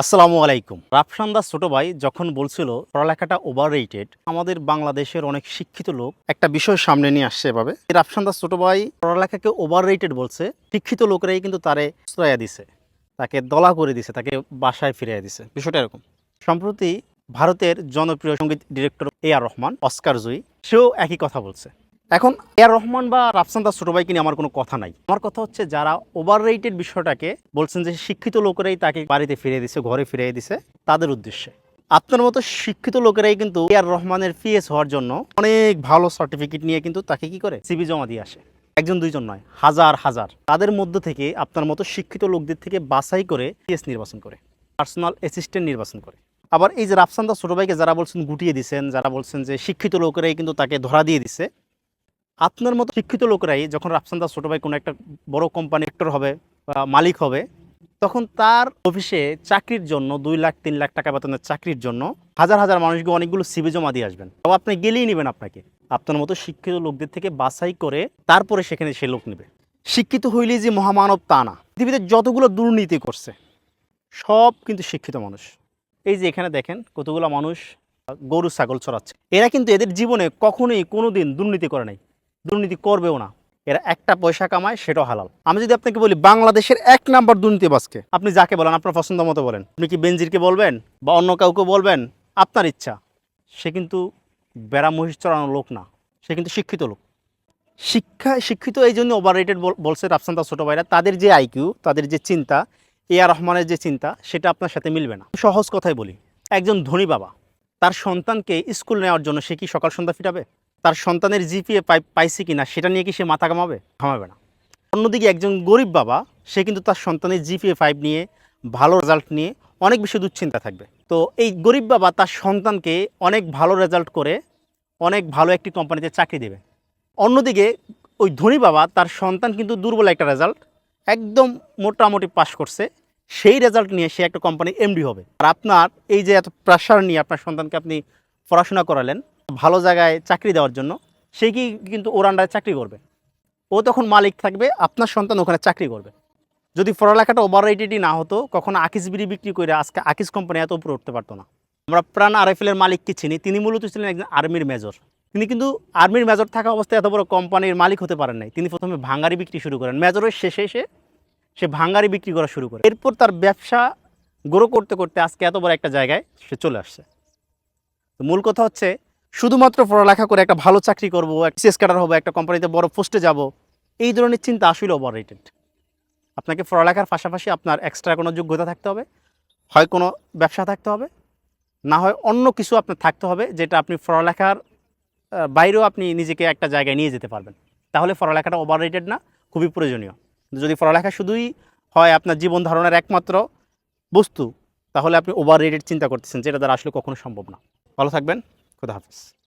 আসসালামু আলাইকুম। রাফসান্দার ছোট ভাই যখন বলছিল, পড়ালেখাটা ওভার রেটেড আমাদের বাংলাদেশের অনেক শিক্ষিত লোক একটা বিষয় সামনে নিয়ে আসছে এভাবে। এই রাফসান্দার ছোট ভাই পড়ালেখাকে ওভার রেটেড বলছে, শিক্ষিত লোকেরাই কিন্তু তারে শ্রয়া দিছে, তাকে দলা করে দিছে, তাকে বাসায় ফিরিয়ে দিছে। বিষয়টা এরকম। সম্প্রতি ভারতের জনপ্রিয় সংগীত director A R Rahman, Oscar জয়ী, সেও একই কথা বলছে। এখন এ আর রহমান বা রাফসান দাস ছোট ভাইকে নিয়ে আমার কোনো কথা নাই। আমার কথা হচ্ছে যারা ওভার রেটেড বিষয়টাকে বলছেন যে শিক্ষিত লোকেরাই তাকে বাড়িতে ফিরিয়ে দিছে, ঘরে ফিরিয়ে দিছে, তাদের উদ্দেশ্যে। আপনার মতো শিক্ষিত লোকেরাই কিন্তু এ আর রহমানের পিএস হওয়ার জন্য অনেক ভালো সার্টিফিকেট নিয়ে কিন্তু তাকে কি করে? সিবি জমা দিয়ে আসে। একজন, দুইজন নয়, হাজার হাজার। তাদের মধ্য থেকে আপনার মতো শিক্ষিত লোকদের থেকে বাছাই করে পিএস নির্বাচন করে পার্সোনাল অ্যাসিস্ট্যান্ট নির্বাচন করে। আবার এই যে রাফসান দাস ছোট ভাইকে যারা বলছেন গুটিয়ে দিছেন, যারা বলছেন যে শিক্ষিত লোকেরাই কিন্তু তাকে ধরা দিয়ে দিছে আপনার মতো শিক্ষিত লোকরাই যখন রাফসান দাস ছোট ভাই কোনো একটা বড় কোম্পানি একটর হবে বা মালিক হবে, তখন তার অফিসে চাকরির জন্য দুই লাখ, তিন লাখ টাকা বেতনের চাকরির জন্য হাজার হাজার মানুষকে অনেকগুলো সিবি জমা দিয়ে আসবেন। তাও আপনি গেলেই নেবেন আপনাকে। আপনার মতো শিক্ষিত লোকদের থেকে বাছাই করে তারপরে সেখানে সে লোক নেবে। শিক্ষিত হইলেই যে মহামানব তা না। পৃথিবীতে যতগুলো দুর্নীতি করছে, সব কিন্তু শিক্ষিত মানুষ। এই যে এখানে দেখেন কতগুলো মানুষ গরু, ছাগল চড়াচ্ছে এরা কিন্তু এদের জীবনে কখনোই কোনো দিন দুর্নীতি করে নাই। দুর্নীতি করবেও না। এরা একটা পয়সা কামায়, সেটাও হালাল। আমি যদি আপনাকে বলি, বাংলাদেশের এক নাম্বার দুর্নীতিবাজকে, আপনি যাকে বলেন, আপনার পছন্দ মতো বলেন, আপনি কি বেনজিরকে বলবেন বা অন্য কাউকে বলবেন, আপনার ইচ্ছা। সে কিন্তু বেড়া মহিষ চড়ানো লোক না, সে কিন্তু শিক্ষিত লোক। শিক্ষা, শিক্ষিত এই জন্য ওভার রেটেড বলছে রাফসান তার ছোটো ভাইরা, তাদের যে আইকিউ তাদের যে চিন্তা, এ আর রহমানের যে চিন্তা, সেটা আপনার সাথে মিলবে না। সহজ কথাই বলি, একজন ধনী বাবা, তার সন্তানকে স্কুল নেওয়ার জন্য সে কি সকাল সন্ধ্যা ফিটাবে তার সন্তানের জিপিএ পাই পাইছে কি না সেটা নিয়ে কি সে মাথা কামাবে ঘামাবে না। অন্যদিকে একজন গরিব বাবা, সে কিন্তু তার সন্তানের জিপিএ ফাইভ নিয়ে, ভালো রেজাল্ট নিয়ে অনেক বেশি দুশ্চিন্তা থাকবে। তো এই গরিব বাবা তার সন্তানকে অনেক ভালো রেজাল্ট করে অনেক ভালো একটি কোম্পানিতে চাকরি দেবে। অন্যদিকে ওই ধনী বাবা তার সন্তান কিন্তু দুর্বল একটা রেজাল্ট একদম মোটামুটি পাশ করছে। সেই রেজাল্ট নিয়ে সে একটা কোম্পানি এমডি হবে। আর আপনার এই যে এত প্রেশার নিয়ে আপনার সন্তানকে আপনি পড়াশোনা করালেন ভালো জায়গায় চাকরি দেওয়ার জন্য, সে কি কিন্তু ওর আন্ডারে চাকরি করবে? ও তখন মালিক থাকবে, আপনার সন্তান ওখানে চাকরি করবে। যদি পড়ালেখাটা ওভার রেটেডই না হতো, কখনো আকিস বিড়ি বিক্রি করে আজকে আকিস কোম্পানি এত উপরে উঠতে পারতো না। আমরা প্রাণ আরএফএলের মালিককে চিনি, তিনি মূলত ছিলেন একজন আর্মির মেজর তিনি কিন্তু আর্মির মেজর থাকা অবস্থায় এত বড় কোম্পানির মালিক হতে পারেন নাই। তিনি প্রথমে ভাঙ্গারি বিক্রি শুরু করেন। মেজরের শেষে এসে সে ভাঙ্গারি বিক্রি করা শুরু করে। এরপর তার ব্যবসা গ্রো করতে করতে আজকে এত বড় একটা জায়গায় সে চলে আসছে। তো মূল কথা হচ্ছে শুধুমাত্র পড়ালেখা করে একটা ভালো চাকরি করব সিএস ক্যাডার হব, একটা কোম্পানিতে বড় পোস্টে যাব, এই ধরনের চিন্তা আসলে ওভার রেটেড আপনাকে পড়ালেখার পাশাপাশি আপনার এক্সট্রা কোনো যোগ্যতা থাকতে হবে, হয় কোনো ব্যবসা থাকতে হবে, না হয় অন্য কিছু আপনার থাকতে হবে যেটা আপনি পড়ালেখার বাইরেও আপনি নিজেকে একটা জায়গায় নিয়ে যেতে পারবেন। তাহলে পড়ালেখাটা ওভার রেটেড না, খুবই প্রয়োজনীয়। যদি পড়ালেখা শুধুই হয় আপনার জীবন ধারণের একমাত্র বস্তু, তাহলে আপনি ওভার রেটেড চিন্তা করতেছেন, যেটা দ্বারা আসলে কখনো সম্ভব না। ভালো থাকবেন। খুদা হাফিজ